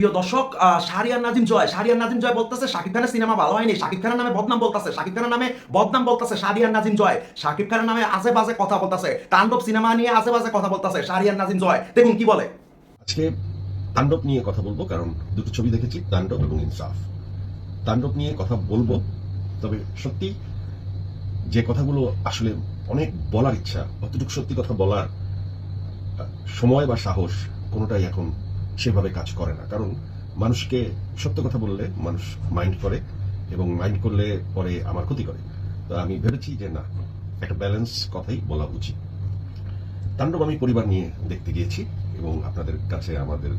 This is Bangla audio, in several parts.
প্রিয় দর্শক শাহরিয়ার নাজিম জয়। শাহরিয়ার নাজিম জয় বলতেছে, শাকিব খানের সিনেমা ভালো হয়নি। শাকিব খানের নামে বদনাম বলতেছে, শাকিব খানের নামে বদনাম বলতেছে শাহরিয়ার নাজিম জয়। শাকিব খানের নামে আজে বাজে কথা বলতেছে, তাণ্ডব সিনেমা নিয়ে আজে বাজে কথা বলতেছে শাহরিয়ার নাজিম জয়। দেখুন কি বলে। আজকে তাণ্ডব নিয়ে কথা বলব, কারণ দুটো ছবি দেখেছি, তাণ্ডব এবং ইনসাফ। তাণ্ডব নিয়ে কথা বলব, তবে সত্যি যে কথাগুলো আসলে অনেক বলার ইচ্ছা, অতটুকু সত্যি কথা বলার সময় বা সাহস কোনোটাই এখন সেভাবে কাজ করে না। কারণ মানুষকে সত্য কথা বললে মানুষ মাইন্ড করে এবং মাইন্ড করলে পরে আমার ক্ষতি করে। তো আমি ভেবেছি যে না, একটা ব্যালেন্স কথাই বলা উচিত। তাণ্ডব আমি পরিবার নিয়ে দেখতে গিয়েছি এবং আপনাদের কাছে আমাদের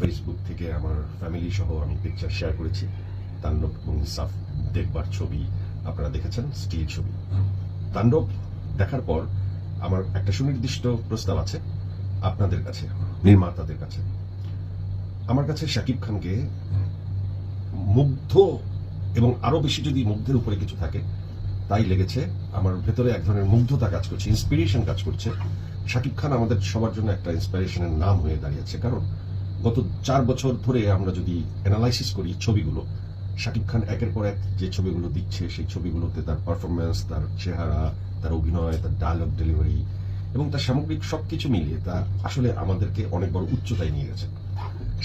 ফেসবুক থেকে আমার ফ্যামিলি সহ আমি পিকচার শেয়ার করেছি। তাণ্ডব এবং ইনসাফ দেখবার ছবি আপনারা দেখেছেন স্টিল ছবি। তাণ্ডব দেখার পর আমার একটা সুনির্দিষ্ট প্রস্তাব আছে আপনাদের কাছে, নির্মাতাদের কাছে। আমার কাছে শাকিব খানকে মুগ্ধ এবং আরও বেশি যদি মুগ্ধের উপরে কিছু থাকে, তাই লেগেছে। আমার ভেতরে এক ধরনের মুগ্ধতা কাজ করছে ইন্সপিরেশন কাজ করছে। শাকিব খান আমাদের সবার জন্য একটা ইন্সপিরেশনের নাম হয়ে দাঁড়িয়েছে। কারণ গত চার বছর ধরে আমরা যদি অ্যানালাইসিস করি ছবিগুলো, শাকিব খান একের পর এক যে ছবিগুলো দিচ্ছে, সেই ছবিগুলোতে তার পারফরমেন্স তার চেহারা, তার অভিনয়, তার ডায়লগ ডেলিভারি এবং তার সামগ্রিক সবকিছু মিলিয়ে তা আসলে আমাদেরকে অনেক বড় উচ্চতায় নিয়ে গেছে।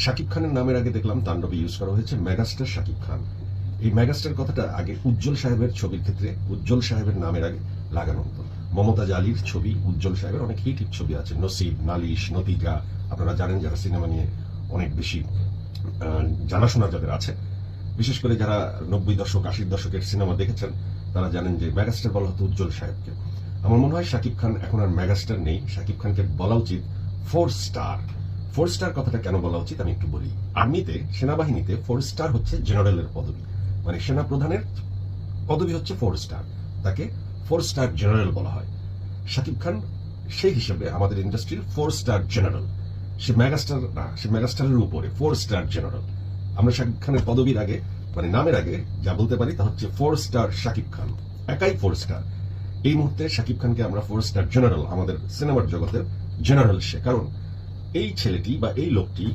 শাকিব খানের নামের আগে দেখলাম তাণ্ডবে ইউজ করা হয়েছে মেগাস্টার শাকিব খান। এই মেগাস্টার কথাটা আগে উজ্জ্বল সাহেবের ছবির ক্ষেত্রে উজ্জ্বল সাহেবের নামের আগে লাগানো হতো। মমতাজ আলীর ছবি, উজ্জ্বল সাহেবের অনেক হিট হিট ছবি আছে, নসিব, নালিশ নতিজা আপনারা জানেন যারা সিনেমা নিয়ে অনেক বেশি জানাশোনা যাদের আছে, বিশেষ করে যারা নব্বই দশক, আশির দশকের সিনেমা দেখেছেন, তারা জানেন যে মেগাস্টার বলা হতো উজ্জ্বল সাহেবকে। আমার মনে হয় শাকিব খান এখন আর মেগাস্টার নেই। শাকিব খানকে বলা উচিত ফোর স্টার ফোর স্টার কথাটা কেন বলা উচিত আমি একটু বলি। আর্মিতে, সেনাবাহিনীতে ফোর স্টার হচ্ছে জেনারেলের পদবি। মানে সেনা প্রধানের পদবি হচ্ছে ফোর স্টার তাকে ফোর স্টার জেনারেল বলা হয়। শাকিব খান, সেই হিসেবে আমাদের ইন্ডাস্ট্রির ফোর স্টার জেনারেল সে মেগাস্টার না, সে মেগাস্টারের উপরে ফোর স্টার জেনারেল আমরা শাকিব খানের পদবীর আগে মানে নামের আগে যা বলতে পারি তা হচ্ছে ফোর স্টার শাকিব খান। একাই ফোর স্টার এই মুহূর্তে শাকিব খানকে আমরা ফোর স্টার জেনারেল আমাদের সিনেমার জগতের জেনারেল সে। কারণ এই ছেলেটি বা এই লোকটি,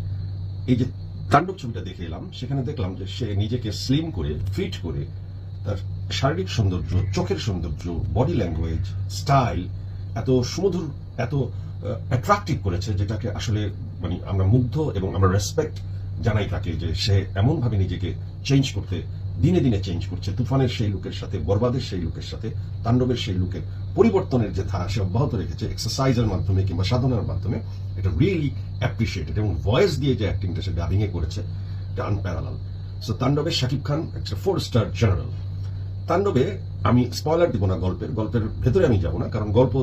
এই যে তাণ্ডব ছবিটা দেখে এলাম, সেখানে দেখলাম যে সে নিজেকে স্লিম করে ফিট করে তার শারীরিক সৌন্দর্য, চোখের সৌন্দর্য বডি ল্যাঙ্গুয়েজ স্টাইল এত সুমধুর, এত অ্যাট্রাকটিভ করেছে যেটাকে আসলে মানে আমরা মুগ্ধ এবং আমরা রেসপেক্ট জানাই তাকে যে সে এমনভাবে নিজেকে চেঞ্জ করতে দিনে দিনে চেঞ্জ করছে। তুফানের সেই লোকের সাথে, বরবাদের সেই লোকের সাথে, তাণ্ডবের সেই লোকের পরিবর্তনের যে ধারা, সে অব্যাহত রেখেছে এক্সারসাইজের মাধ্যমে কিংবা সাধনার মাধ্যমে। এটা রিয়েলি অ্যাপ্রিসিয়েটেড এবং ভয়েস দিয়ে যে অ্যাক্টিংটা সে ডাবিংয়ে করেছে, এটা আনপ্যারালাল সো তাণ্ডবের শাকিব খান একটা ফোর স্টার জেনারেল তাণ্ডবে আমি স্পয়লার দিব না গল্পের গল্পের ভেতরে আমি যাব না, কারণ গল্প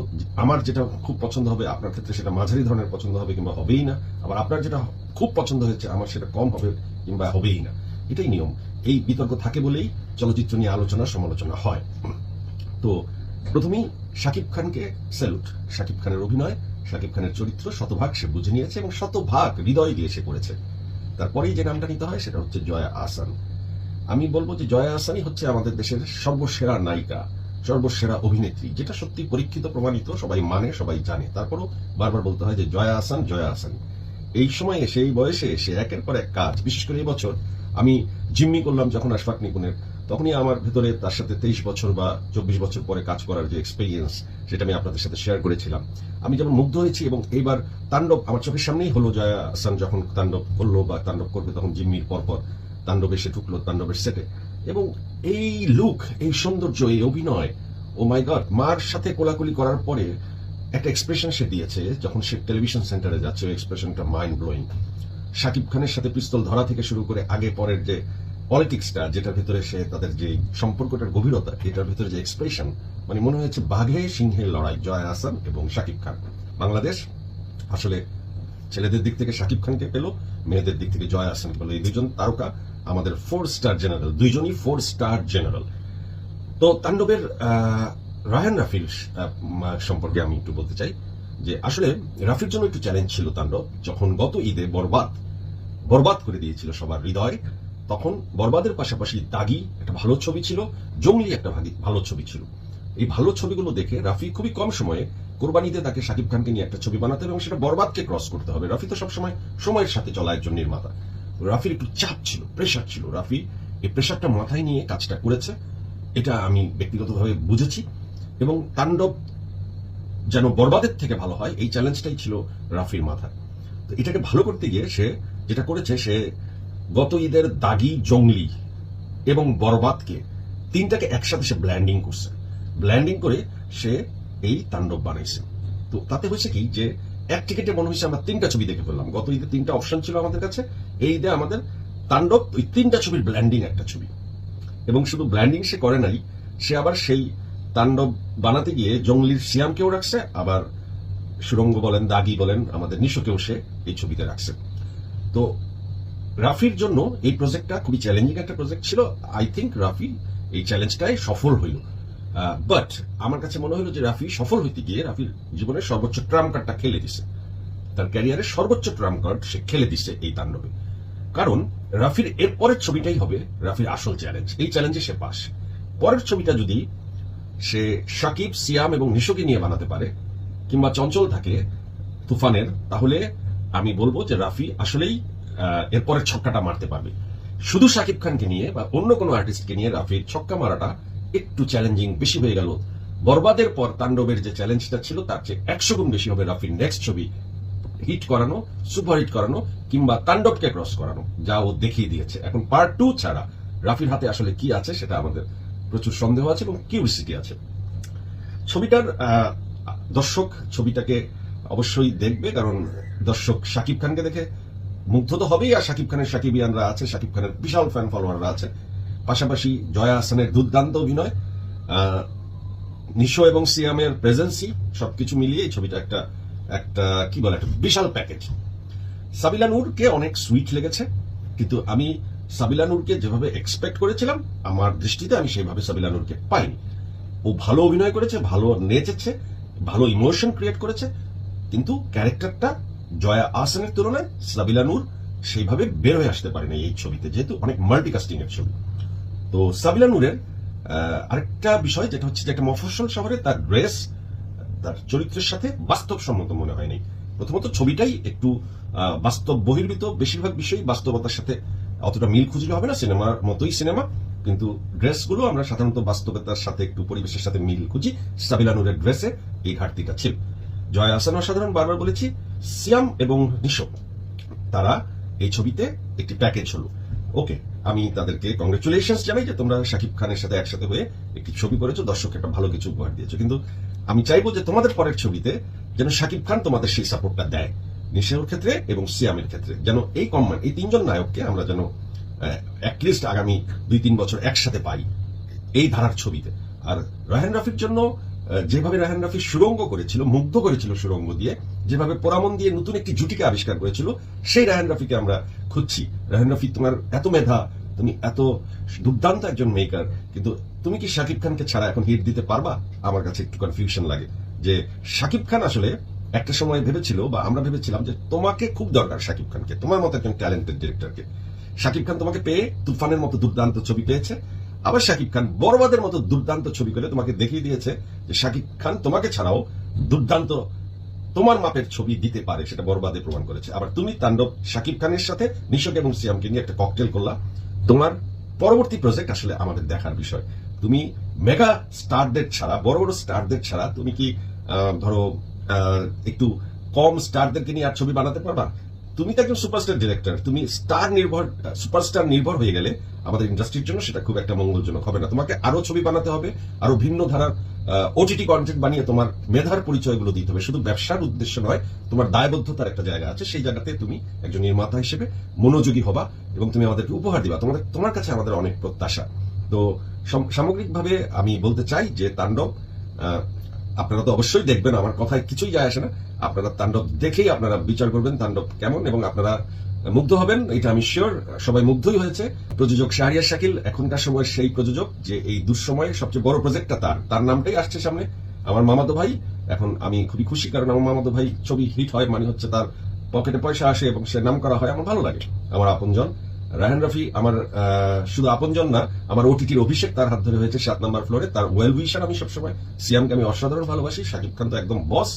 আমার যেটা খুব পছন্দ হবে, আপনার ক্ষেত্রে সেটা মাঝারি ধরনের পছন্দ হবে কিংবা হবেই না। আবার আপনার যেটা খুব পছন্দ হয়েছে, আমার সেটা কম হবে কিংবা হবেই না। এটাই নিয়ম। এই বিতর্ক থাকে বলেই চলচ্চিত্র নিয়ে আলোচনা, সমালোচনা হয়। তো প্রথমেই শাকিব খানকে স্যালুট। শাকিব খানের অভিনয়, শাকিব খানের চরিত্র শতভাগ সে বুঝে নিয়েছে এবং শতভাগ হৃদয় দিয়ে সে করেছে। তারপরেই যে নামটা নিতে হয় সেটা হচ্ছে জয়া আসান আমি বলব যে জয়া আসানই হচ্ছে আমাদের দেশের সর্বসেরা নায়িকা, সর্বসেরা অভিনেত্রী, যেটা সত্যি পরীক্ষিত, প্রমাণিত, সবাই মানে সবাই জানে। তারপরও বারবার বলতে হয় যে জয়া আসান জয়া আসান এই সময়ে এসে এই বয়সে এসে একের পর এক কাজ, বিশেষ করে এই বছর আমি জিম্মি করলাম যখন আশফাক নিপুণের। তখনই আমার ভেতরে তার সাথে তেইশ বছর বা চব্বিশ বছর পরে কাজ করার যে এক্সপিরিয়েন্স সেটা আমি আপনাদের সাথে শেয়ার করেছিলাম। আমি যেমন মুগ্ধ হয়েছি এবং এইবার তাণ্ডব আমার চোখের সামনেই হলো জয়া আসান যখন তাণ্ডব করল বা তাণ্ডব করবে তখন জিম্মির পরপর তাণ্ডব এসে ঢুকলো তাণ্ডবের সেটে এবং এই লুক এই সৌন্দর্য, এই অভিনয় ও মাই গড মার সাথে কোলাকুলি করার পরে একটা এক্সপ্রেশন সে দিয়েছে যখন সে টেলিভিশন সেন্টারে যাচ্ছে এক্সপ্রেশনটা মাইন্ড ব্লোয়িং শাকিব খানের সাথে পিস্তল ধরা থেকে শুরু করে আগে পরের যে পলিটিক্সটা, যেটার ভিতরে সে তাদের যে সম্পর্কটার গভীরতা, এটার ভিতরে যে এক্সপ্রেশন মানে মনে হয়েছে বাঘে সিংহের লড়াই, জয় আসান এবং শাকিব খান। বাংলাদেশ আসলে ছেলেদের দিক থেকে শাকিব খানকে পেল, মেয়েদের দিক থেকে জয় আসানকে পেল। এই দুজন তারকা আমাদের ফোর স্টার জেনারেল দুইজনই ফোর স্টার জেনারেল তো তাণ্ডবের রায়ান রাফির সম্পর্কে আমি একটু বলতে চাই যে আসলে রাফির জন্য একটু চ্যালেঞ্জ ছিল তাণ্ডব, যখন গত ঈদে বরবাদ বরবাদ করে দিয়েছিল সবার হৃদয়। তখন বরবাদের পাশাপাশি দাগি একটা ভালো ছবি ছিল, জঙ্গলি একটা ভালো ছবি ছিল। এই ভালো ছবিগুলো দেখে রাফি খুবই কম সময়ে কোরবানিতে তাকে শাকিব খানকে নিয়ে একটা ছবি বানাতে হবে এবং সেটা বরবাদকে ক্রস করতে হবে। রাফি তো সবসময় সময়ের সাথে চলা একজন নির্মাতা। রাফির একটু চাপ ছিল প্রেশার ছিল। রাফি এই প্রেশারটা মাথায় নিয়ে কাজটা করেছে, এটা আমি ব্যক্তিগতভাবে বুঝেছি এবং তাণ্ডব যেন বরবাদের থেকে ভালো হয়, এই চ্যালেঞ্জটাই ছিল রাফির মাথায়। এটাকে ভালো করতে গিয়ে সে যেটা করেছে, সে গত ঈদের দাগি জঙ্গলি এবং বরবাদকে তিনটাকে একসাথে সে ব্ল্যান্ডিং করছে। ব্ল্যান্ডিং করে সে এই তাণ্ডব বানাইছে। তো তাতে হয়েছে কি যে, এক টিকিটে মনে হয়েছে আমরা তিনটা ছবি দেখে ফেললাম। গত ঈদে তিনটা অপশন ছিল আমাদের কাছে, এই ঈদে আমাদের তাণ্ডব, ওই তিনটা ছবির ব্ল্যান্ডিং একটা ছবি। এবং শুধু ব্ল্যান্ডিং সে করে নাই, সে আবার সেই তাণ্ডব বানাতে গিয়ে জঙ্গলির সিয়ামকেও রাখছে, আবার সুরঙ্গ বলেন, দাগি বলেন, আমাদের নিশোকেও সে এই ছবিতে রাখছে। তো রাফির জন্য এই প্রজেক্টটা খুবই চ্যালেঞ্জিং একটা প্রজেক্ট ছিল। আই থিঙ্ক রাফি এই চ্যালেঞ্জটাই সফল হইল। বাট আমার কাছে মনে হলো যে রাফি সফল হইতে গিয়ে রাফির জীবনের সর্বোচ্চ ট্রাম্প কার্ডটা খেলে দিছে। তার ক্যারিয়ারের সর্বোচ্চ ট্রাম্প কার্ড সে খেলে দিছে এই তাণ্ডবে। কারণ রাফির এর পরের ছবিটাই হবে রাফির আসল চ্যালেঞ্জ এই চ্যালেঞ্জে সে পাস। পরের ছবিটা যদি সে সাকিব, সিয়াম এবং নিশোকে নিয়ে বানাতে পারে কিংবা চঞ্চল থাকে তুফানের, তাহলে আমি বলব যে রাফি আসলেই এরপরের ছক্কাটা মারতে পারবে। শুধু সাকিব খানকে নিয়ে বা অন্য কোনো আর্টিস্টকে নিয়ে রাফির ছক্কা মারাটা একটু চ্যালেঞ্জিং বেশি হয়ে গেল। বরবাদের পর তাণ্ডবের যে চ্যালেঞ্জটা ছিল, তার চেয়ে একশো গুণ বেশি হবে রাফির নেক্সট ছবি। হিট করানো সুপার হিট করানো, কিংবা তাণ্ডবকে ক্রস করানো, যা ও দেখিয়ে দিয়েছে। এখন পার্ট টু ছাড়া রাফির হাতে আসলে কি আছে, সেটা আমাদের প্রচুর সন্দেহ আছে এবং কিউরিসিটি আছে। ছবিটার দর্শক ছবিটাকে অবশ্যই দেখবে, কারণ দর্শক শাকিব খানকে দেখে মুগ্ধ তো হবেই, আর শাকিব খানের শাকিবিয়ানরা আছে, শাকিব খানের বিশাল ফ্যান ফলোয়াররা আছে। পাশাপাশি জয়া হাসানের দুর্দান্ত অভিনয় নিশো এবং সিয়ামের প্রেজেন্সি সবকিছু মিলিয়ে এই ছবিটা একটা একটা, কি বলে, একটা বিশাল প্যাকেজ সাবিলা নূরকে অনেক সুইট লেগেছে, কিন্তু আমি সাবিলা নূরকে যেভাবে এক্সপেক্ট করেছিলাম, আমার দৃষ্টিতে আমি সেইভাবে সাবিলা নূরকে পাইনি। ও ভালো অভিনয় করেছে, ভালো নেচেছে ভালো ইমোশন ক্রিয়েট করেছে, কিন্তু ক্যারেক্টারটা জয়া আহসানের তুলনায় সাবিলা নূর সেইভাবে বের হয়ে আসতে পারেনি এই ছবিতে, যেহেতু অনেক মাল্টিকাস্টিং এর ছবি। তো সাবিলা নূরের আরেকটা বিষয় যেটা হচ্ছে যে একটা মফস্বল শহরে তার ড্রেস তার চরিত্রের সাথে বাস্তবসম্মত মনে হয়নি। প্রথমত ছবিটাই একটু বাস্তব বহির্ভূত, বেশিরভাগ বিষয়ই বাস্তবতার সাথে অতটা মিল খুঁজলে হবে না, সিনেমার মতোই সিনেমা। কিন্তু ড্রেসগুলো আমরা সাধারণত বাস্তবতার সাথে একটু পরিবেশের সাথে মিল খুঁজি। সাবিলা নূরের ড্রেসে এই ঘাটতিটা ছিল। জয় আসান অসাধারণ বারবার বলেছি, সিয়াম এবং নিশো, তারা এই ছবিতে একটি প্যাকেজ হলো। ওকে, আমি তাদেরকে কংগ্রেচুলেশন জানাই যে তোমরা শাকিব খানের সাথে একসাথে হয়ে একটি ছবি করেছ। দর্শক, একটা ভালো কিছু উপহার দিয়েছ। কিন্তু আমি চাইব যে তোমাদের পরের ছবিতে যেন শাকিব খান তোমাদের সেই সাপোর্টটা দেয়, নিশের ক্ষেত্রে এবং সিয়ামের ক্ষেত্রে। যেন এই কম্বাইন, এই তিনজন নায়ককে আমরা যেন অ্যাটলিস্ট আগামী দুই, তিন বছর একসাথে পাই এই ধারার ছবিতে। আর রাহান রাফির জন্য যেভাবে রাহান রাফি সুরঙ্গ করেছিল, মুগ্ধ করেছিল সুরঙ্গ দিয়ে, যেভাবে পোরামন দিয়ে নতুন একটি জুটিকে আবিষ্কার করেছিল, সেই রাহান রাফিকে আমরা খুঁজছি। রাহান রাফি, তোমার এত মেধা, তুমি এত দুর্দান্ত একজন মেকার কিন্তু তুমি কি শাকিব খানকে ছাড়া এখন হিট দিতে পারবা? আমার কাছে একটু কনফিউশন লাগে যে শাকিব খান আসলে একটা সময় ভেবেছিল, বা আমরা ভেবেছিলাম যে তোমাকে খুব দরকার শাকিব খানকে, তোমার মতো একজন ট্যালেন্টেড ডিরেক্টরকে শাকিব খান তোমাকে পেয়ে তুফানের মতো দুর্দান্ত ছবি পেয়েছে। আবার শাকিব খান বরবাদের মতো দুর্দান্ত ছবি করে তোমাকে দেখিয়ে দিয়েছে যে শাকিব খান তোমাকে ছাড়াও দুর্দান্ত তোমার মাপের ছবি দিতে পারে, সেটা বরবাদে প্রমাণ করেছে। আবার তুমি, তাণ্ডব, শাকিব খানের সাথে নিশোক এবং সিয়ামকে নিয়ে একটা ককটেল করলা। তোমার পরবর্তী প্রজেক্ট আসলে আমাদের দেখার বিষয়। তুমি মেগা স্টারদের ছাড়া, বড় বড় স্টারদের ছাড়া তুমি কি ধরো একটু কম স্টারদেরকে নিয়ে আর ছবি বানাতে পারবা? তুমি তো একজন সুপারস্টার ডিরেক্টর, তুমি স্টার নির্ভর, সুপারস্টার নির্ভর হয়ে গেলে আমাদের ইন্ডাস্ট্রির জন্য সেটা খুব একটা মঙ্গলজনক হবে না। তোমাকে আরও ছবি বানাতে হবে, আরও ভিন্ন ধারার ওটিটি কন্টেন্ট বানিয়ে তোমার মেধার পরিচয়গুলো দিতে হবে। শুধু ব্যবসার উদ্দেশ্য নয়, তোমার দায়বদ্ধতার একটা জায়গা আছে, সেই জায়গাতে তুমি একজন নির্মাতা হিসেবে মনোযোগী হবা এবং তুমি আমাদেরকে উপহার দিবা। তোমাদের, তোমার কাছে আমাদের অনেক প্রত্যাশা। তো সাম- সামগ্রিকভাবে আমি বলতে চাই যে তাণ্ডব আপনারা তো অবশ্যই দেখবেন, আমার কথায় কিছুই যায় আসে না। আপনারা তাণ্ডব দেখেই আপনারা বিচার করবেন তাণ্ডব কেমন এবং আপনারা মুগ্ধ হবেন, এটা আমি শিওর সবাই মুগ্ধই হয়েছে। প্রযোজক শাহরিয়ার শাকিল, এখনকার সময় সেই প্রযোজক যে এই দুঃসময়ে সবচেয়ে বড় প্রজেক্টটা তার। তার নামটাই আসছে সামনে, আমার মামাতো ভাই। এখন আমি খুবই খুশি কারণ আমার মামাতো ভাই ছবি হিট হয় মানে হচ্ছে তার পকেটে পয়সা আসে এবং সে নাম করা হয়, আমার ভালো লাগে, আমার আপনজন। রায়হান রফি আমার শুধু আপনজন না, আমার ওটিটির অভিষেক তার হাত ধরে হয়েছে সাত নাম্বার ফ্লোরে তার ওয়েল উইশার আমি সবসময় সিয়ামকে আমি অসাধারণ ভালোবাসি। শাকিব খান তো একদম বস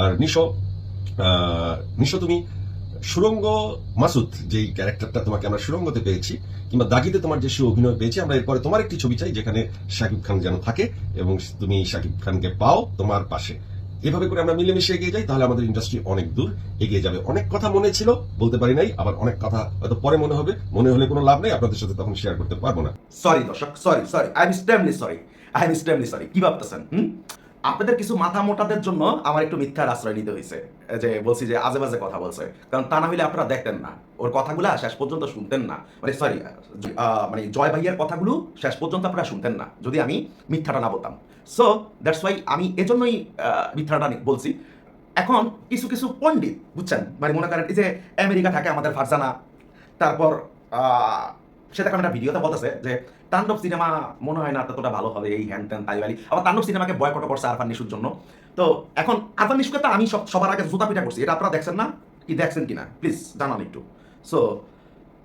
আর নিশো নিশো তুমি, সুরঙ্গ মাসুদ, যেই ক্যারেক্টারটা তোমাকে আমরা সুরঙ্গতে পেয়েছি, কিংবা দাগিতে তোমার যে সে অভিনয় পেয়েছি, আমরা এরপরে তোমার একটি ছবি চাই, যেখানে শাকিব খান যেন থাকে এবং তুমি শাকিব খানকে পাও তোমার পাশে। এভাবে করে আমরা মিলেমিশে এগিয়ে যাই, তাহলে আমাদের ইন্ডাস্ট্রি অনেক দূর। এগিয়ে যাবে। অনেক কথা মনে ছিল, বলতে পারি নাই, আবার অনেক কথা হয়তো পরে মনে হবে। মনে হলে কোনো লাভ নেই, আপনাদের সাথে তখন শেয়ার করতে পারব না। সরি দর্শক sorry sorry I am extremely sorry I am extremely sorry কি ভাবতেছেন, হুম? আপনাদের কিছু মাথা মোটাদের জন্য আমার একটু মিথ্যার আশ্রয় নিতে হয়েছে, যে বলছি যে আজে বাজে কথা বলছে। কারণ তা না হলে আপনারা দেখতেন না, ওর কথাগুলো শেষ পর্যন্ত শুনতেন না। মানে সরি মানে জয় ভাইয়ের কথাগুলো শেষ পর্যন্ত আপনারা শুনতেন না, যদি আমি মিথ্যাটা না বলতাম। সো দ্যাটস ওয়াই আমি এজন্যই মিথ্যাটা বলছি। এখন কিছু কিছু পণ্ডিত বুঝছেন? মানে মনে করেন এই যে আমেরিকা থাকে আমাদের ফারজানা তারপর আহ, সে দেখলাম একটা ভিডিওতে বলতেছে যে তাণ্ডব সিনেমা মনে হয় না ততটা ভালো হবে এই হ্যান ত্যান তাই বালি। আবার তাণ্ডব সিনেমাকে বয়কট করছে আরফান নিশুর জন্য। তো এখন আরফান নিশুকে তো আমি সব সবার আগে জুতা পিটা করছি। এটা আপনারা দেখছেন না? কি দেখছেন কিনা? প্লিজ জানান একটু। সো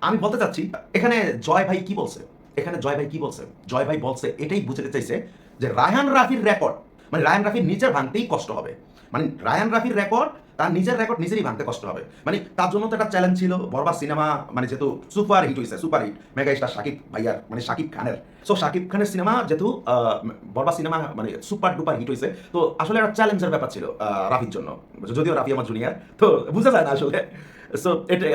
আমি বলতে চাচ্ছি এখানে জয় ভাই কি বলছে? এখানে জয় ভাই কি বলছে? জয় ভাই বলছে এটাই বুঝতে চাইছে যে রায়হান রাফির রেকর্ড মানে রায়হান রাফির নিজের ভাঙতেই কষ্ট হবে। মানে রায়হান রাফির রেকর্ড তার নিজের রেকর্ড নিজেরই ভাঙতে কষ্ট হবে। মানে তার জন্য তো একটা চ্যালেঞ্জ ছিল বরবাদ সিনেমা মানে যেহেতু সুপার হিট হয়েছে super hit mega star Shakib ভাইয়ার মানে শাকিব খানের। সো শাকিব খানের সিনেমা যেহেতু আহ, বরবাদ সিনেমা মানে সুপার ডুপার হিট হয়েছে তো আসলে একটা চ্যালেঞ্জের ব্যাপার ছিল রাফির জন্য। যদিও রাফি আমার জুনিয়ার তো বুঝা যায় না আসলে। সো এটা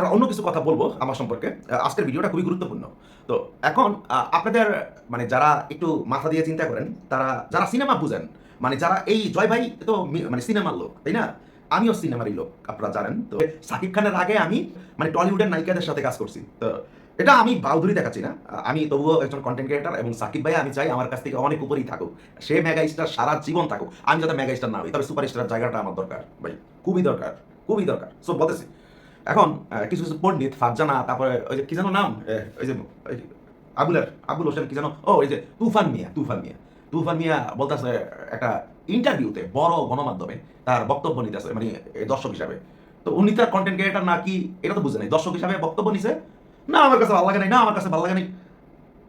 আর অন্য কিছু কথা বলব আমার সম্পর্কে। আজকের ভিডিওটা খুবই গুরুত্বপূর্ণ। তো এখন আপনাদের মানে যারা একটু মাথা দিয়ে চিন্তা করেন, তারা, যারা সিনেমা বুঝেন মানে যারা এই জয় ভাই তো মানে সিনেমার লোক, তাই না? আমিও সিনেমারই লোক, আপনারা জানেন। তো সাকিব খানের আগে আমি মানে টলিউডের নায়িকাদের সাথে কাজ করছি। তো এটা আমি বাউদুরি দেখাচ্ছি না। আমি তবুও একজন কন্টেন্ট ক্রিয়েটার এবং সাকিব ভাই আমি চাই আমার কাছ থেকে অনেক উপরেই থাকুক। সে মেগা স্টার সারা জীবন থাকুক। আমি যাতে মেগা স্টার না হই, তবে সুপার স্টার জায়গাটা আমার দরকার ভাই। খুবই দরকার খুবই দরকার। সো বলতেছি এখন কিছু কিছু পণ্ডিত, ফারজানা, তারপরে ওই যে কি যেন নাম? ওই যে ওই যে আবুলের, আবুল হোসেন কি যেন? ও, ওই যে তুফান মিয়া তুফান মিয়া। তুফান মিয়া বলতেছে, একটা ইন্টারভিউতে বড় গণমাধ্যমে তার বক্তব্য নিতেছে মানে দর্শক হিসাবে। তো উনি তার কন্টেন্ট ক্রিয়েটার না কি, এটা তো বুঝে নাই। দর্শক হিসাবে বক্তব্য নিছে, না, আমার কাছে ভালো লাগে নাই, না, আমার কাছে ভালো লাগে নাই।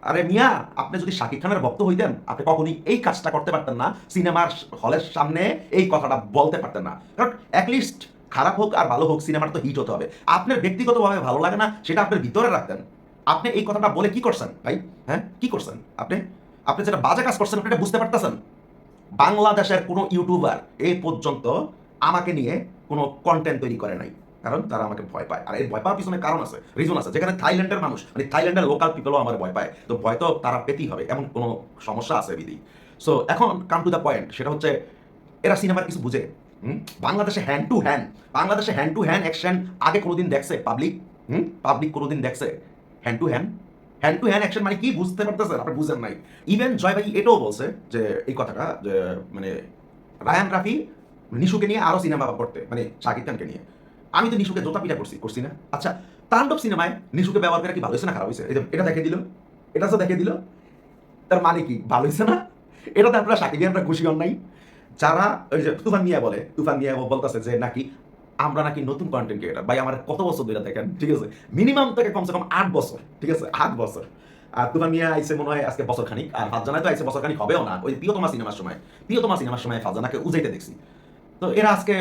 আরে মিয়া, আপনি যদি শাকিব খানের ভক্ত হইতেন, আপনি কখনই এই কাজটা করতে পারতেন না, সিনেমার হলের সামনে এই কথাটা বলতে পারতেন না। কারণ অ্যাটলিস্ট খারাপ হোক আর ভালো হোক সিনেমাটা তো হিট হতে হবে। আপনার ব্যক্তিগতভাবে ভালো লাগে না, সেটা আপনার ভিতরে রাখতেন। আপনি এই কথাটা বলে কি করছেন ভাই? হ্যাঁ? কি করছেন আপনি? আপনি যেটা বাজে কাজ করছেন, আপনি বুঝতে পারতেছেন? বাংলাদেশের কোনো ইউটিউবার এই পর্যন্ত আমাকে নিয়ে কোনো কন্টেন্ট তৈরি করে নাই। কারণ তারা আমাকে ভয় পায়। আর এই ভয় পাওয়ার পিছনে কারণ আছে রিজন আছে। যেখানে থাইল্যান্ডের মানুষ মানে থাইল্যান্ডের লোকাল পিপলও আমার ভয় পায়। তো ভয় তো তারা পেতেই হবে, এমন কোনো সমস্যা আছে বিধি। সো এখন কাম টু দ্য পয়েন্ট সেটা হচ্ছে, এরা সিনেমার কিছু বুঝে? বাংলাদেশে হ্যান্ড টু হ্যান্ড বাংলাদেশে হ্যান্ড টু হ্যান্ড অ্যাকশন আগে কোনোদিন দেখছে পাবলিক হুম? পাবলিক কোনোদিন দেখছে? Hand to hand hand to hand action মানে কি বুঝতে পারতেছেন? আপনি বুঝেন নাই। ইভেন জয় ভাই এটাও বলছে যে, এই কথাটা, যে মানে রায়ান রাফি নিশুকে নিয়ে আরও সিনেমা করতে মানে শাকিব খানকে নিয়ে। আমি তো নিশুকে জোতা পিটা করছি করছি না। আচ্ছা তাণ্ডব সিনেমায় নিশুকে ব্যবহার করে কি ভালো হয়েছে না খারাপ হয়েছে? এটা দেখে দিল। এটা তো দেখে দিল। তার মানে কি, ভালো হয়েছে না? এটাতে আপনারা সাকিবিয়ানরা খুশি হন নাই। যারা ওই যে তুফান মিয়া বলে, তুফান মিয়া বলতেছে যে নাকি আমরা নাকি নতুন কন্টেন্ট ক্রিয়েটার ভাই, আমার কত বছর ধরে দেখেন, ঠিক আছে? মিনিমাম থেকে কমসে কম আট বছর, ঠিক আছে? আট বছর। আর তুফান মিয়া আইসে মনে হয় আজকে বছর খানিক, আর তো আইসে বছর খানিক হবেও না। ওই প্রিয়তমা সিনেমার সময়, প্রিয়তমা সিনেমার সময় ফারজানাকে উজাইতে দেখছি। তো এরা আজকে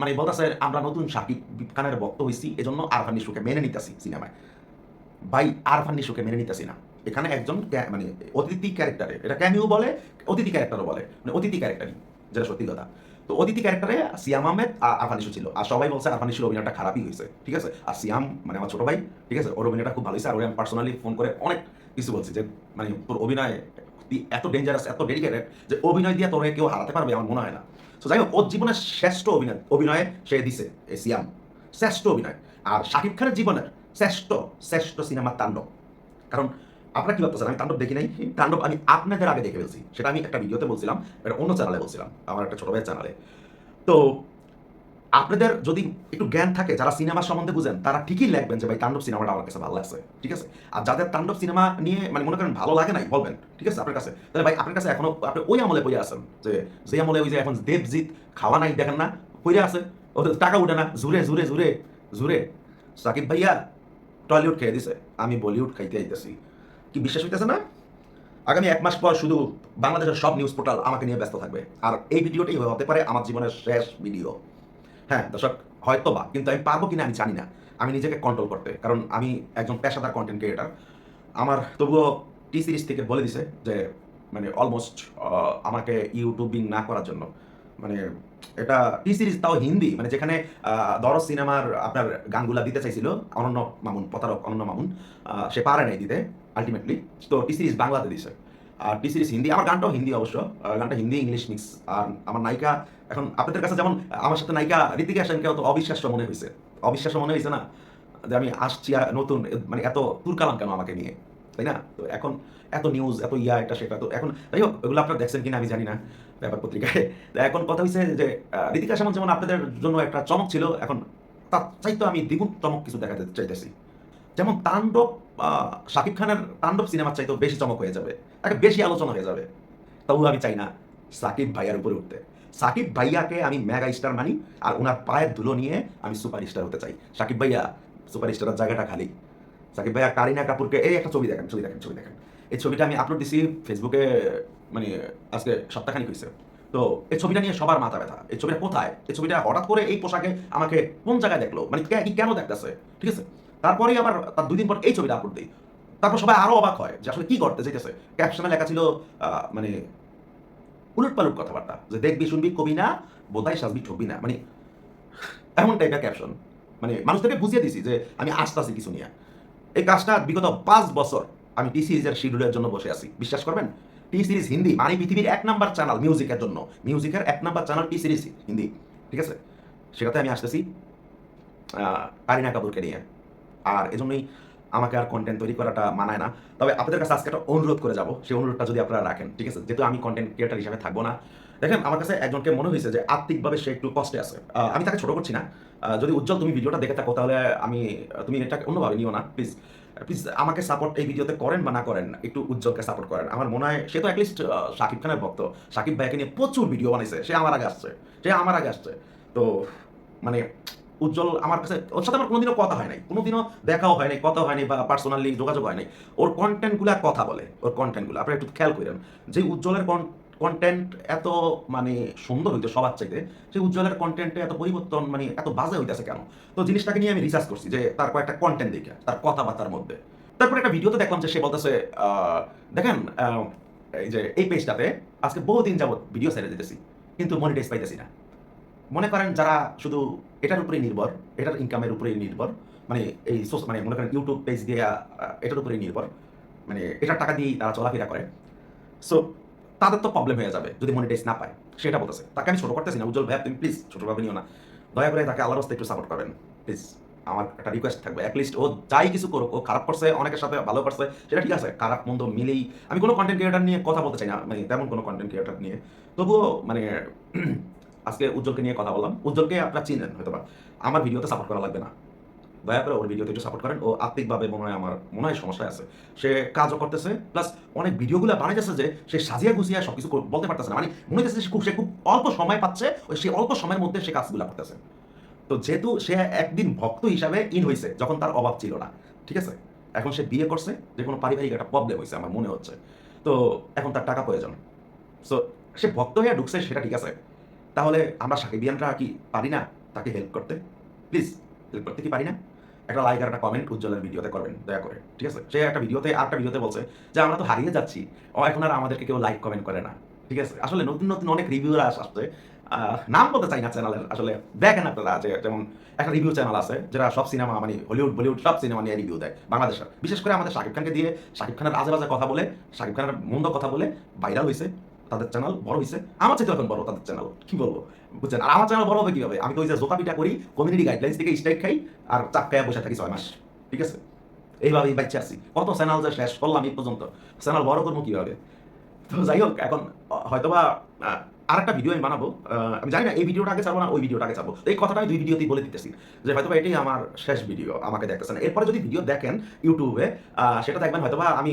মানে বলতেছে, আমরা নতুন সাকিব খানের ভক্ত হয়েছি এজন্য আরফান নিশুকে মেনে নিতেছি সিনেমায়। ভাই, আরফান নিশুকে মেনে নিতেছি না। এখানে একজন মানে অতিথি ক্যারেক্টারে এটা ক্যামিও বলে, অতিথি ক্যারেক্টারও বলে মানে অতিথি ক্যারেক্টারই যেটা সত্যি কথা। তো অতিথি ক্যারেক্টারে সিয়াম আহমেদ আর আরফান নিশু ছিল। আর সবাই বলছে আরফান নিশুর অভিনয়টা খারাপই হয়েছে, ঠিক আছে? আর সিয়াম মানে আমার ছোট ভাই, ঠিক আছে? ওর অভিনয়টা খুব ভালো হয়েছে। আর ওরে আমি পার্সোনালি ফোন করে অনেক কিছু বলছি যে মানে তোর অভিনয় এত ডেঞ্জারাস এত ডেডিকেটেড যে অভিনয় দিয়ে তোরে কেউ হারাতে পারবে আমার মনে হয় না। তো যাই হোক, ওর জীবনের শ্রেষ্ঠ অভিনয়, অভিনয়ে সে দিছে এই সিয়াম। শ্রেষ্ঠ অভিনয়। আর শাকিব খানের জীবনের শ্রেষ্ঠ শ্রেষ্ঠ সিনেমার তাণ্ডব। কারণ আপনারা কি ভাবতেছেন আমি তাণ্ডব দেখি নাই। তাণ্ডব আমি আপনাদের আগে দেখে ফেলছি। সেটা আমি একটা ভিডিওতে বলছিলাম এটা অন্য চ্যানেলে বলছিলাম আমার একটা ছোট ভাইয়ের চ্যানেলে তো আপনাদের যদি একটু জ্ঞান থাকে যারা সিনেমা সম্বন্ধে বুঝেন তারা ঠিকই লিখবেন যে ভাই তাণ্ডব সিনেমাটা আমার কাছে ভালো লাগছে। ঠিক আছে? আর যাদের তাণ্ডব সিনেমা নিয়ে মানে মনে করেন ভালো লাগে নাই বলবেন ঠিক আছে আপনার কাছে। তাহলে ভাই আপনার কাছে এখনও আপনি ওই আমলে পড়ে আছেন যে যে আমলে ওই যে এখন দেবজিৎ খাওয়া নাই দেখেন না পড়ে আছে। ওদের টাকা উঠে না জুড়ে জুড়ে জুড়ে জুড়ে সাকিব ভাইয়া টলিউড খেয়ে দিছে আমি বলিউড খাইতে আইতেছি। কি বিশ্বাস হইতেছে না? আগামী এক মাস পর শুধু বাংলাদেশের সব নিউজ পোর্টাল আমাকে নিয়ে ব্যস্ত থাকবে। আর এই ভিডিওটাই হতে পারে আমার জীবনের শেষ ভিডিও হ্যাঁ দর্শক হয়তো বা কিন্তু আমি পারব কিনা আমি জানি না। আমি নিজেকে কন্ট্রোল করতে, কারণ আমি একজন পেশাদার কন্টেন্ট ক্রিয়েটার আমার তবুও টি সিরিজ থেকে বলে দিছে যে মানে অলমোস্ট আমাকে ইউটিউবিং না করার জন্য। মানে এটা টি সিরিজ তাও হিন্দি মানে যেখানে দরজ সিনেমার আপনার গানগুলা দিতে চাইছিল, অনন্য মামুন, প্রতারক অনন্য মামুন সে পারে নাই দিতে। আলটিমেটলি তো টি সিরিজ বাংলাতে দিছে আর টি সিরিজ হিন্দি, আমার গানটাও হিন্দি অবশ্য। গানটা হিন্দি ইংলিশ মিক্স আর আমার নায়িকা, এখন আপনাদের কাছে যেমন, আমার সাথে নায়িকা ঋতিকা সেনকেও অত অবিশ্বাস্য মনে হয়েছে। অবিশ্বাস্য মনে হয়েছে না? যে আমি আসছি নতুন মানে এত তুরকালাম কেন আমাকে নিয়ে? তাই না? তো এখন এত নিউজ এত ইয়া এটা সেটা। তো এখন, যাই হোক, এগুলো আপনারা দেখছেন কিনা আমি জানি না ব্যাপার পত্রিকায়। এখন কথা হয়েছে যে ঋতিকা সেমন যেমন আপনাদের জন্য একটা চমক ছিল, এখন তার চাইতো আমি দ্বিগুণ চমক কিছু দেখাতে চাইতেছি। যেমন তাণ্ডব শাকিব খানের তাণ্ডব সিনেমার চাইতেও বেশি চমক হয়ে যাবে। একটা বেশি আলোচনা হয়ে যাবে। তবু আমি চাই না সাকিব ভাইয়ার উপরে উঠতে। সাকিব ভাইয়াকে আমি মেগা স্টার মানি আর ওনার পায়ের ধুলো নিয়ে আমি সুপার স্টার হতে চাই। সাকিব ভাইয়া সুপার স্টারের জায়গাটা খালি। সাকিব ভাইয়া, কারিনা কাপুরকে, এই একটা ছবি দেখেন ছবি দেখেন ছবি দেখেন। এই ছবিটা আমি আপলোড দিছি ফেসবুকে মানে আজকে সপ্তাহখানিক হয়েছে তো এই ছবিটা নিয়ে সবার মাথা ব্যথা। এই ছবিটা কোথায়? এই ছবিটা হঠাৎ করে এই পোশাকে আমাকে কোন জায়গায় দেখল? মানে কেন দেখতেছে? ঠিক আছে? তারপরেই আবার তার দুই দিন পর এই ছবিটা আপলোড দিই। তারপর সবাই আরও অবাক হয় যে আসলে কি করতে চাইতেছে ক্যাপশনে লেখা ছিল মানে উলট পালট কথাবার্তা, যে দেখবি, শুনবি, কবি না, বোধাই সাজবি, ঠকবি না মানে এমন টাইপের ক্যাপশন মানে মানুষদেরকে বুঝিয়ে দিছি যে আমি আসতেছি কিছু নিয়ে। এই কাজটা বিগত পাঁচ বছর আমি টি সিরিজের শিডিউলের জন্য বসে আছি। বিশ্বাস করবেন? টি সিরিজ হিন্দি মানে পৃথিবীর এক নাম্বার চ্যানেল মিউজিকের জন্য। মিউজিকের এক number channel T Series Hindi, ঠিক আছে? সেটাতে আমি আসতেছি কারিনা কাপুরকে নিয়ে। আর এজন্যই আমাকে আর কন্টেন্ট তৈরি করাটা মানায় না। তবে আপনাদের কাছে আজকে একটা অনুরোধ করে যাব, সেই অনুরোধটা যদি আপনারা রাখেন, ঠিক আছে? যেহেতু আমি কন্টেন্ট ক্রিয়েটার হিসাবে থাকব না। দেখেন, আমার কাছে একজনকে মনে হয়েছে যে আর্থিকভাবে সে একটু কষ্টে আছে। আমি তাকে ছোট করছি না। যদি উজ্জ্বল তুমি ভিডিওটা দেখে থাকো, তাহলে আমি, তুমি এটা অন্যভাবে নিও না প্লিজ প্লিজ আমাকে সাপোর্ট এই ভিডিওতে করেন বা না করেন, একটু উজ্জ্বলকে সাপোর্ট করেন। আমার মনে হয় সে তো অ্যাটলিস্ট শাকিব খানের ভক্ত। শাকিব ভাইকে নিয়ে প্রচুর ভিডিও বানাইছে। সে আমার আগে আসছে। সে আমার আগে আসছে। তো মানে উজ্জ্বল আমার কাছে, ওর সাথে আমার কোনোদিনও কথা হয় নাই, কোনোদিনও দেখাও হয় নাই কথা হয় নাই বা পার্সোনালি যোগাযোগ হয় নাই। ওর কন্টেন্টগুলো কথা বলে, ওর কন্টেন্টগুলো আপনারা একটু খেয়াল করেন, যে উজ্জ্বলের কন্টেন্ট এত মানে সুন্দর হইতে সবার চাইতে সেই উজ্জ্বলের কন্টেন্টে এত পরিবর্তন মানে এত বাজে হইতেছে কেন? তো জিনিসটাকে নিয়ে আমি রিসার্চ করছি, যে তার কয়েকটা কন্টেন্ট দেখে, তার কথাবার্তার মধ্যে। তারপরে একটা ভিডিওতে দেখলাম যে সে বলতেছে দেখেন এই যে এই পেজটাতে আজকে বহুদিন যাবত ভিডিও ছেড়ে দিতেছি, কিন্তু মনিটাইজ পাইতেছি না। মনে করেন যারা শুধু এটার উপরেই নির্ভর, এটার ইনকামের উপরেই নির্ভর মানে এই মানে মনে করেন ইউটিউব পেজ দিয়ে এটার উপরেই নির্ভর মানে এটার টাকা দিয়েই তারা চলাফেরা করে। সো তাদের তো প্রবলেম হয়ে যাবে যদি মনিটাইজ না পায় সেটা বলতেছে। তাকে আমি ছোট করতেছি না, উজ্জ্বল ভাই, তুমি প্লিজ ছোটভাবে নিও না। দয়া করে তাকে আল্লাহর একটু সাপোর্ট করবেন প্লিজ আমার একটা রিকোয়েস্ট থাকবে অ্যাটলিস্ট ও যাই কিছু করুক, ও খারাপ করছে, অনেকের সাথে ভালো করছে, সেটা ঠিক আছে, খারাপ, মন্দ মিলেই। আমি কোনো কন্টেন্ট ক্রিয়েটার নিয়ে কথা বলতে চাই না মানে তেমন কোনো কন্টেন্ট ক্রিয়েটার নিয়ে। তবুও মানে আজকে উজ্জ্বলকে নিয়ে কথা বললাম। উজ্জ্বলকে আপনারা চিনেন হয়তো আমার ভিডিওতে সাপোর্ট করা লাগবে না। দয়া করে ওর ভিডিওতে একটু সাপোর্ট করেন। ও আত্মিকভাবে মনে হয় আমার মনে হয় সমস্যা আছে। সে কাজও করতেছে প্লাস অনেক ভিডিওগুলো বানাইতেছে যে সে সাজিয়া গুছিয়ে সব কিছু বলতে পারতেছে না। মানে মনে হচ্ছে সে খুব সে খুব অল্প সময় পাচ্ছে, ওই সে অল্প সময়ের মধ্যে সে কাজগুলো করতেছে। তো যেহেতু সে একদিন ভক্ত হিসাবে ইন হয়েছে যখন তার অভাব ছিল না। ঠিক আছে? এখন সে বিয়ে করছে, যে কোনো পারিবারিক একটা প্রবলেম হয়েছে আমার মনে হচ্ছে। তো এখন তার টাকা প্রয়োজন। সো সে ভক্ত হয়ে ঢুকছে, সেটা ঠিক আছে। তাহলে আমরা সাকিবিয়ানরা কি পারি না তাকে হেল্প করতে? প্লিজ হেল্প করতে কি পারি না? একটা লাইক আর একটা কমেন্ট উজ্জ্বলের ভিডিওতে করবেন, দয়া করে, ঠিক আছে? সে একটা ভিডিওতে আর একটা ভিডিওতে বলছে যে, আমরা তো হারিয়ে যাচ্ছি, ও এখন আর আমাদেরকে কেউ লাইক কমেন্ট করে না। ঠিক আছে? আসলে নতুন নতুন অনেক রিভিউর আসছে। নাম বলতে চাই না চ্যানেলের আসলে দেখেন আপনারা যে, যেমন একটা রিভিউ চ্যানেল আছে যারা সব সিনেমা মানে হলিউড বলিউড সব সিনেমা নিয়ে রিভিউ দেয় বাংলাদেশের বিশেষ করে আমাদের শাকিব খানকে দিয়ে, শাকিব খানের আজে বাজে কথা বলে, শাকিব খানের মন্দ কথা বলে ভাইরাল হয়েছে তাদের চ্যানেল বড় হয়েছে আমার চাইতে এখন বড় তাদের চ্যানেল কি বলব? বুঝছেন? আর আমার চ্যানেল বড় হবে কীভাবে? আমি তো ওই যে জোকা পিটা করি কমিউনিটি গাইডলাইন্স থেকে স্ট্রাইক খাই আর চাপ খাইয়া বসে থাকি ছয় মাস, ঠিক আছে? এইভাবেই বাচ্চা আছি। কত চ্যানেল যে শেষ করলাম এই পর্যন্ত। চ্যানেল বড় করব কীভাবে? তো যাই হোক, এখন, হয়তোবা আর একটা ভিডিও আমি বানাবো আমি জানি না এই ভিডিওটা আগে চাবো না, ওই ভিডিওটা আগে চাবো এই কথাটা আমি দুই ভিডিওতেই বলে দিতেছি যে হয়তোবা এটাই আমার শেষ ভিডিও আমাকে দেখতেছেন। এরপরে যদি ভিডিও দেখেন ইউটিউবে সেটা দেখবেন হয়তোবা আমি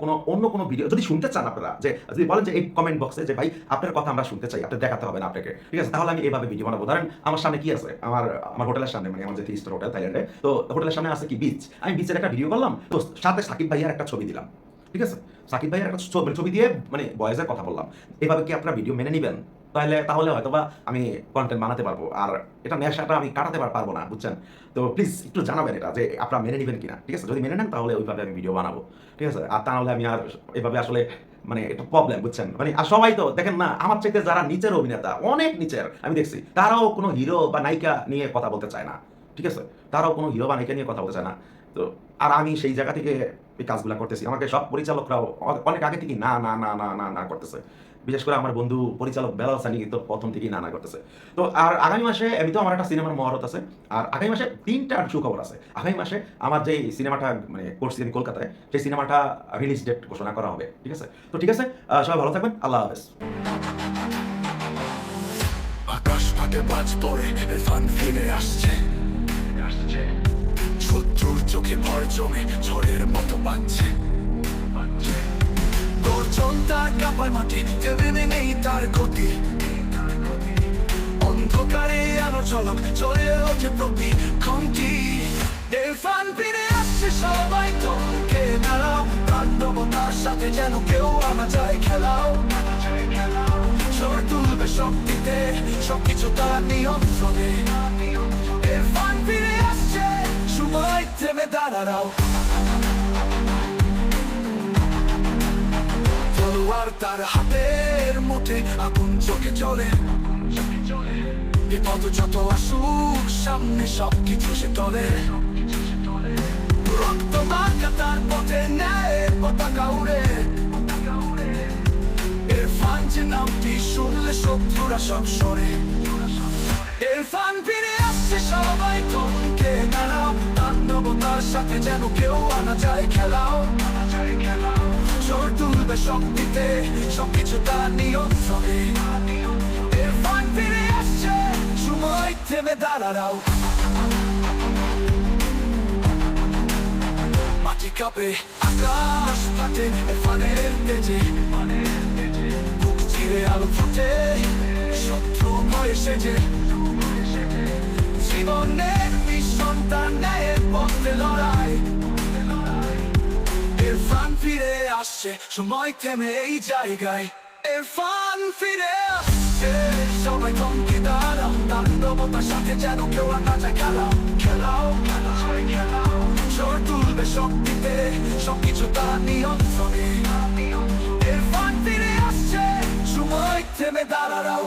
কোনো অন্য কোনো ভিডিও যদি শুনতে চান আপনারা, যে, যদি বলেন যে, এই কমেন্ট বক্সে যে, ভাই, আপনার কথা আমরা শুনতে চাই, আপনি দেখাতে হবে না আপনাকে। ঠিক আছে? তাহলে আমি এইভাবে ভিডিও বানাবো। ধরেন, আমার সামনে কি আছে? আমার আমার হোটেলের সামনে মানে আমার যে থ্রি স্টার হোটেল থাইল্যান্ডে তো হোটেলের সামনে আছে কি? বিচ আমি বিচের একটা ভিডিও করলাম। তো সাথে সাকিব ভাইয়ার একটা ছবি দিলাম। ঠিক আছে? সাকিব ভাইয়ের একটা ছবি ছবি দিয়ে মানে বয়েজের কথা বললাম। এভাবে কি আপনারা ভিডিও মেনে নেবেন? তাহলে তাহলে হয়তো বা আমি কন্টেন্ট বানাতে পারব। আর এটা নেশাটা আমি কাটাতে পারব না, বুঝছেন? তো প্লিজ একটু জানাবেন এটা, যে আপনারা মেনে নেবেন কিনা। ঠিক আছে? যদি মেনে নেন, তাহলে ওইভাবে আমি ভিডিও বানাবো। ঠিক আছে? আর তাহলে আমি আর এভাবে আসলে মানে এটা প্রবলেম বুঝছেন? মানে আর সবাই তো দেখেন না, আমার চাইতে যারা নিচের অভিনেতা, অনেক নিচের, আমি দেখছি, তারাও কোনো হিরো বা নায়িকা নিয়ে কথা বলতে চায় না। ঠিক আছে? তারাও কোনো হিরো বা নায়িকা নিয়ে কথা বলতে চায় না। তো আর আমি সেই জায়গা থেকে এই কাজগুলো করতেছি। আমাকে সব পরিচালকরাও অনেক আগে থেকেই না না না না না না করতেছে। বিশেষ করে আমার বন্ধু পরিচালক বেলাল সানি তো প্রথম থেকেই না না করতেছে। তো আর আগামী মাসে এমনি তো আমার একটা সিনেমার মহরত আছে। আর আগামী মাসে তিনটা সুখবর আছে। আগামী মাসে আমার যে সিনেমাটা মানে করছি আমি কলকাতায়, সেই সিনেমাটা রিলিজ ডেট ঘোষণা করা হবে। ঠিক আছে? তো ঠিক আছে সবাই ভালো থাকবেন। আল্লাহ হাফেজ। আকাশ ফাটে বাজ পড়ে ফান ফিরে আসছে। চোখে ভর জমে ঝড়ের মতো বাজছে গর্জন তার কাপায় মাটি দেবে নেই তার গতি অন্ধকারে আলো চলক চলে ওঠে প্রতি খন্তি ফান ফিরে আসছে সবাই তোকে মেলাও তাণ্ডবতার সাথে যেন কেউ আনা যায় খেলাও ঝড় তুলবে শক্তিতে সবকিছু তার নিয়ন্ত্রণে সময় থেমে দাঁড়াও তলোয়ার তার হাতের মুঠে আগুন চোখে চলে বিপদ যত আসুক সামনে সবকিছু সে তলে রক্ত মার্কা তার পথে নেয় পতাকা উড়ে ইরফান যে নামটি শুনলে শত্রুরা সব সরে ইরফান ফিরে আসছে সবাই নাড়াও তাণ্ডবতার সাথে যেন কেউ আনা যায় খেলাও। জোর তুলবে শক্তিতে, সবকিছু তার নিয়ন্ত্রণে। ইরফান ফিরে আসছে, সময় থেমে দাঁড়াও মাটি কাঁপে, আকাশ ফাটে ফানের তেজে। বুক চিরে আলো ফুটে, শত্রু ভয়ে সেজে। জীবনের মিশন তার ন্যায়ের পথে। আসছে সময় থেমে এই জায়গায়। এরফান ফিরে আসছে। সবাই থমকে দাঁড়াও তাণ্ডবতার সাথে যেন কেউ আর না যায় খেলাও। খেলাও খেলাও ঝড় তুলবে শক্তিতে, সবকিছু তার নিয়ন্ত্রণে। এরফান ফিরে আসছে, সময় থেমে দাঁড়াও।